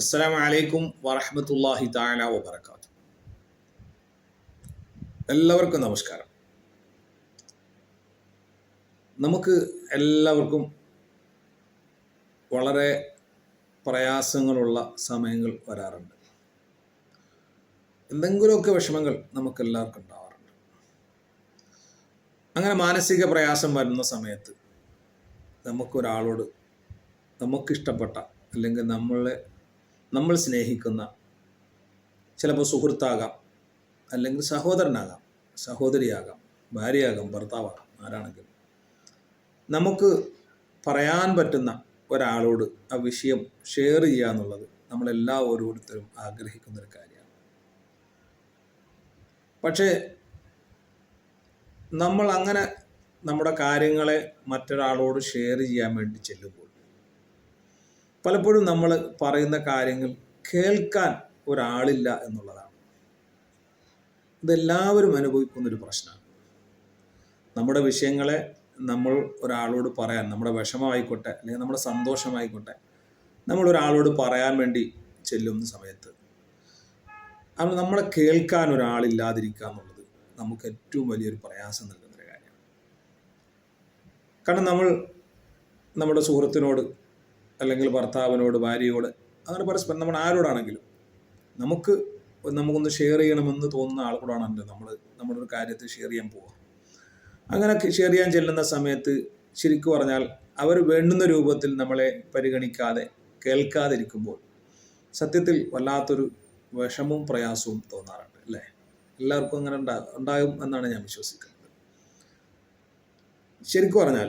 അസ്സാം അലൈക്കും വറഹമത്തല്ലാഹി താല വബർക്കാത്തു എല്ലാവർക്കും നമസ്കാരം. നമുക്ക് എല്ലാവർക്കും വളരെ പ്രയാസങ്ങളുള്ള സമയങ്ങൾ വരാറുണ്ട്. എന്തെങ്കിലുമൊക്കെ വിഷമങ്ങൾ നമുക്ക് എല്ലാവർക്കും ഉണ്ടാവാറുണ്ട്. അങ്ങനെ മാനസിക പ്രയാസം വരുന്ന സമയത്ത് നമുക്കൊരാളോട് നമുക്കിഷ്ടപ്പെട്ട അല്ലെങ്കിൽ നമ്മളെ നമ്മൾ സ്നേഹിക്കുന്ന ചിലപ്പോൾ സുഹൃത്താകാം അല്ലെങ്കിൽ സഹോദരനാകാം സഹോദരിയാകാം ഭാര്യയാകാം ഭർത്താവാകാം ആരാണെങ്കിലും. നമുക്ക് പറയാൻ പറ്റുന്ന ഒരാളോട് ആ വിഷയം ഷെയർ ചെയ്യുക എന്നുള്ളത് നമ്മളെല്ലാ ഓരോരുത്തരും ആഗ്രഹിക്കുന്ന ഒരു കാര്യമാണ്. പക്ഷേ നമ്മൾ അങ്ങനെ നമ്മുടെ കാര്യങ്ങളെ മറ്റൊരാളോട് ഷെയർ ചെയ്യാൻ വേണ്ടി ചെല്ലുമ്പോൾ പലപ്പോഴും നമ്മൾ പറയുന്ന കാര്യങ്ങൾ കേൾക്കാൻ ഒരാളില്ല എന്നുള്ളതാണ്. ഇതെല്ലാവരും അനുഭവിക്കുന്ന ഒരു പ്രശ്നമാണ്. നമ്മുടെ വിഷയങ്ങളെ നമ്മൾ ഒരാളോട് പറയാൻ നമ്മുടെ വിഷമമായിക്കോട്ടെ അല്ലെങ്കിൽ നമ്മുടെ സന്തോഷമായിക്കോട്ടെ നമ്മൾ ഒരാളോട് പറയാൻ വേണ്ടി ചെല്ലുന്ന സമയത്ത് അത് നമ്മളെ കേൾക്കാൻ ഒരാളില്ലാതിരിക്കുക എന്നുള്ളത് നമുക്ക് ഏറ്റവും വലിയൊരു പ്രയാസം നൽകുന്നൊരു കാര്യമാണ്. കാരണം നമ്മൾ നമ്മുടെ സുഹൃത്തിനോട് അല്ലെങ്കിൽ ഭർത്താവിനോട് ഭാര്യയോട് അങ്ങനെ പരസ്പരം നമ്മൾ ആരോടാണെങ്കിലും നമുക്ക് നമുക്കൊന്ന് ഷെയർ ചെയ്യണമെന്ന് തോന്നുന്ന ആളുകളാണല്ലോ നമ്മൾ നമ്മുടെ ഒരു കാര്യത്തിൽ ഷെയർ ചെയ്യാൻ പോവുക. അങ്ങനെ ഷെയർ ചെയ്യാൻ ചെല്ലുന്ന സമയത്ത് ശരിക്കു പറഞ്ഞാൽ അവർ വേണ്ടുന്ന രൂപത്തിൽ നമ്മളെ പരിഗണിക്കാതെ കേൾക്കാതിരിക്കുമ്പോൾ സത്യത്തിൽ വല്ലാത്തൊരു വിഷമവും പ്രയാസവും തോന്നാറുണ്ട് അല്ലേ? എല്ലാവർക്കും അങ്ങനെ ഉണ്ടാ ഉണ്ടാകും എന്നാണ് ഞാൻ വിശ്വസിക്കുന്നത്. ശരിക്കു പറഞ്ഞാൽ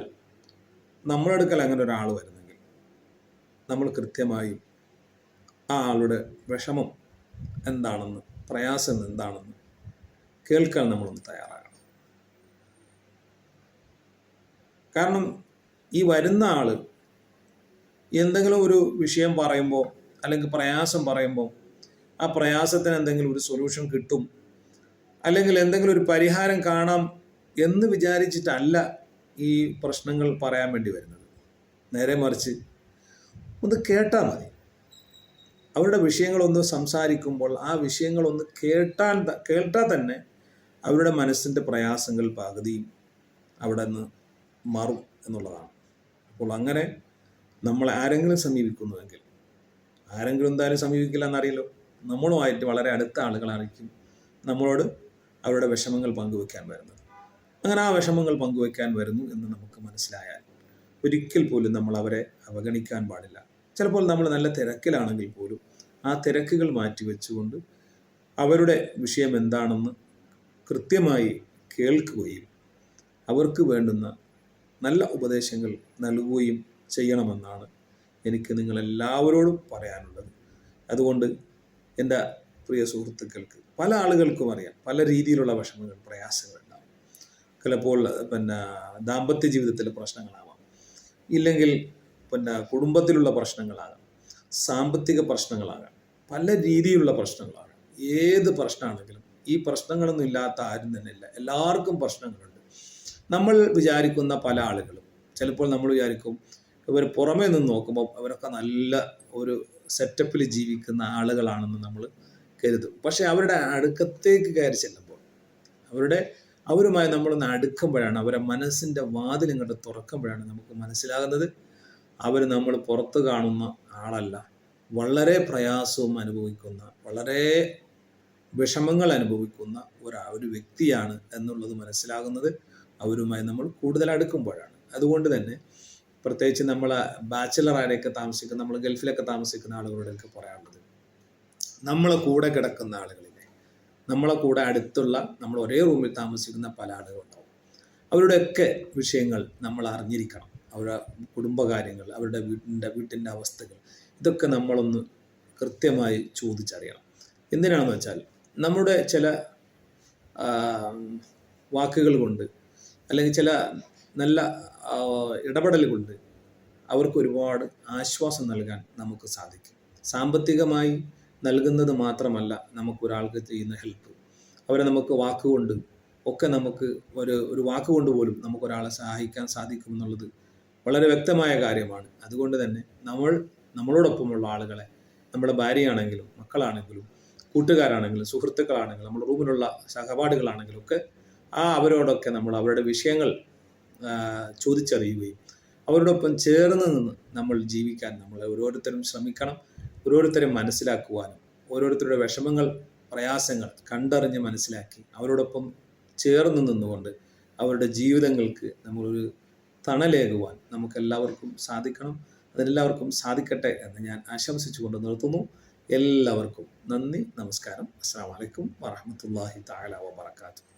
നമ്മുടെ അടുക്കൽ അങ്ങനെ ഒരാൾ വരുന്നെങ്കിൽ നമ്മൾ കൃത്യമായി ആ ആളുടെ വിഷമം എന്താണെന്ന് പ്രയാസം എന്താണെന്ന് കേൾക്കാൻ നമ്മളൊന്ന് തയ്യാറാകണം. കാരണം ഈ വരുന്ന ആൾ എന്തെങ്കിലും ഒരു വിഷയം പറയുമ്പോൾ അല്ലെങ്കിൽ പ്രയാസം പറയുമ്പോൾ ആ പ്രയാസത്തിന് എന്തെങ്കിലും ഒരു സൊല്യൂഷൻ കിട്ടും അല്ലെങ്കിൽ എന്തെങ്കിലും ഒരു പരിഹാരം കാണാം എന്ന് വിചാരിച്ചിട്ടല്ല ഈ പ്രശ്നങ്ങൾ പറയാൻ വേണ്ടി വരുന്നത്. നേരെ മറിച്ച് ഒന്ന് കേട്ടാൽ മതി. അവരുടെ വിഷയങ്ങളൊന്ന് സംസാരിക്കുമ്പോൾ ആ വിഷയങ്ങളൊന്ന് കേട്ടാൽ കേട്ടാൽ തന്നെ അവരുടെ മനസ്സിന്റെ പ്രയാസങ്ങൾ പകുതിയും അവിടെ നിന്ന് മാറും എന്നുള്ളതാണ്. അപ്പോൾ അങ്ങനെ നമ്മൾ ആരെങ്കിലും സമീപിക്കുന്നുവെങ്കിൽ ആരെങ്കിലും എന്തായാലും സമീപിക്കില്ല എന്നറിയല്ലോ നമ്മളുമായിട്ട് വളരെ അടുത്ത ആളുകളായിരിക്കും നമ്മളോട് അവരുടെ വിഷമങ്ങൾ പങ്കുവെക്കാൻ വരുന്നത്. അങ്ങനെ ആ വിഷമങ്ങൾ പങ്കുവെക്കാൻ വരുന്നു എന്ന് നമുക്ക് മനസ്സിലായാൽ ഒരിക്കൽ പോലും നമ്മൾ അവരെ അവഗണിക്കാൻ പാടില്ല. ചിലപ്പോൾ നമ്മൾ നല്ല തിരക്കിലാണെങ്കിൽ പോലും ആ തിരക്കുകൾ മാറ്റിവെച്ചുകൊണ്ട് അവരുടെ വിഷയം എന്താണെന്ന് കൃത്യമായി കേൾക്കുകയും അവർക്ക് വേണ്ടുന്ന നല്ല ഉപദേശങ്ങൾ നൽകുകയും ചെയ്യണമെന്നാണ് എനിക്ക് നിങ്ങളെല്ലാവരോടും പറയാനുള്ളത്. അതുകൊണ്ട് എന്റെ പ്രിയ സുഹൃത്തുക്കൾക്ക് പല ആളുകൾക്കും അറിയാം പല രീതിയിലുള്ള വിഷമങ്ങൾ പ്രയാസങ്ങൾ ഉണ്ടാവും. ചിലപ്പോൾ പിന്നെ ദാമ്പത്യ ജീവിതത്തിലെ പ്രശ്നങ്ങളാവാം. ഇല്ലെങ്കിൽ പിന്നെ കുടുംബത്തിലുള്ള പ്രശ്നങ്ങളാകാം സാമ്പത്തിക പ്രശ്നങ്ങളാകാം പല രീതിയിലുള്ള പ്രശ്നങ്ങളാകാം. ഏത് പ്രശ്നമാണെങ്കിലും ഈ പ്രശ്നങ്ങളൊന്നും ഇല്ലാത്ത ആരും തന്നെ ഇല്ല. എല്ലാവർക്കും പ്രശ്നങ്ങളുണ്ട്. നമ്മൾ വിചാരിക്കുന്ന പല ആളുകളും ചിലപ്പോൾ നമ്മൾ വിചാരിക്കും ഇവർ പുറമേ നിന്ന് നോക്കുമ്പോൾ അവരൊക്കെ നല്ല ഒരു സെറ്റപ്പിൽ ജീവിക്കുന്ന ആളുകളാണെന്ന് നമ്മൾ കരുതും. പക്ഷെ അവരുടെ അടുക്കത്തേക്ക് കയറി ചെല്ലുമ്പോൾ അവരുടെ അവരുമായി നമ്മളൊന്ന് അടുക്കുമ്പോഴാണ് അവരുടെ മനസ്സിന്റെ വാതിൽ ഇങ്ങോട്ട് തുറക്കുമ്പോഴാണ് നമുക്ക് മനസ്സിലാകുന്നത് അവർ നമ്മൾ പുറത്ത് കാണുന്ന ആളല്ല. വളരെ പ്രയാസവും അനുഭവിക്കുന്ന വളരെ വിഷമങ്ങൾ അനുഭവിക്കുന്ന ഒരാ ഒരു വ്യക്തിയാണ് എന്നുള്ളത് മനസ്സിലാകുന്നത് അവരുമായി നമ്മൾ കൂടുതൽ അടുക്കുമ്പോഴാണ്. അതുകൊണ്ട് തന്നെ പ്രത്യേകിച്ച് നമ്മൾ ബാച്ചിലറായൊക്കെ താമസിക്കുന്ന നമ്മൾ ഗൾഫിലൊക്കെ താമസിക്കുന്ന ആളുകളോടൊക്കെ പറയാനുള്ളത് നമ്മളെ കൂടെ കിടക്കുന്ന ആളുകളിലെ നമ്മളെ കൂടെ അടുത്തുള്ള നമ്മൾ ഒരേ റൂമിൽ താമസിക്കുന്ന പല ആളുകളുണ്ടാവും. അവരുടെയൊക്കെ വിഷയങ്ങൾ നമ്മൾ അറിഞ്ഞിരിക്കണം. അവരുടെ കുടുംബകാര്യങ്ങൾ അവരുടെ വീടിന്റെ വീട്ടിന്റെ അവസ്ഥകൾ ഇതൊക്കെ നമ്മളൊന്ന് കൃത്യമായി ചോദിച്ചറിയണം. എന്തിനാണെന്ന് വെച്ചാൽ നമ്മുടെ ചില വാക്കുകൾ കൊണ്ട് അല്ലെങ്കിൽ ചില നല്ല ഇടപെടൽ കൊണ്ട് അവർക്ക് ഒരുപാട് ആശ്വാസം നൽകാൻ നമുക്ക് സാധിക്കും. സാമ്പത്തികമായി നൽകുന്നത് മാത്രമല്ല നമുക്ക് ഒരാൾക്ക് ചെയ്യുന്ന ഹെൽപ്പ്. അവരെ നമുക്ക് വാക്കുകൊണ്ട് ഒക്കെ നമുക്ക് ഒരു ഒരു വാക്കുകൊണ്ട് പോലും നമുക്ക് ഒരാളെ സഹായിക്കാൻ സാധിക്കും എന്നുള്ളത് വളരെ വ്യക്തമായ കാര്യമാണ്. അതുകൊണ്ട് തന്നെ നമ്മൾ നമ്മളോടൊപ്പമുള്ള ആളുകളെ നമ്മുടെ ഭാര്യയാണെങ്കിലും മക്കളാണെങ്കിലും കൂട്ടുകാരാണെങ്കിലും സുഹൃത്തുക്കളാണെങ്കിലും നമ്മുടെ റൂമിലുള്ള സഹപാഠികളാണെങ്കിലും ഒക്കെ ആ അവരോടൊക്കെ നമ്മൾ അവരുടെ വിഷയങ്ങൾ ചോദിച്ചറിയുകയും അവരോടൊപ്പം ചേർന്ന് നിന്ന് നമ്മൾ ജീവിക്കാൻ നമ്മൾ ഓരോരുത്തരും ശ്രമിക്കണം ഓരോരുത്തരും മനസ്സിലാക്കുവാനും ഓരോരുത്തരുടെ വിഷമങ്ങൾ പ്രയാസങ്ങൾ കണ്ടറിഞ്ഞ് മനസ്സിലാക്കി അവരോടൊപ്പം ചേർന്ന് നിന്നുകൊണ്ട് അവരുടെ ജീവിതങ്ങൾക്ക് നമ്മളൊരു തണലേകുവാൻ നമുക്കെല്ലാവർക്കും സാധിക്കണം. അതെല്ലാവർക്കും സാധിക്കട്ടെ എന്ന് ഞാൻ ആശംസിച്ചുകൊണ്ട് നിർത്തുന്നു. എല്ലാവർക്കും നന്ദി നമസ്കാരം. അസ്സാം വലൈക്കും വറഹമത്തല്ലാഹി താല വാത്തു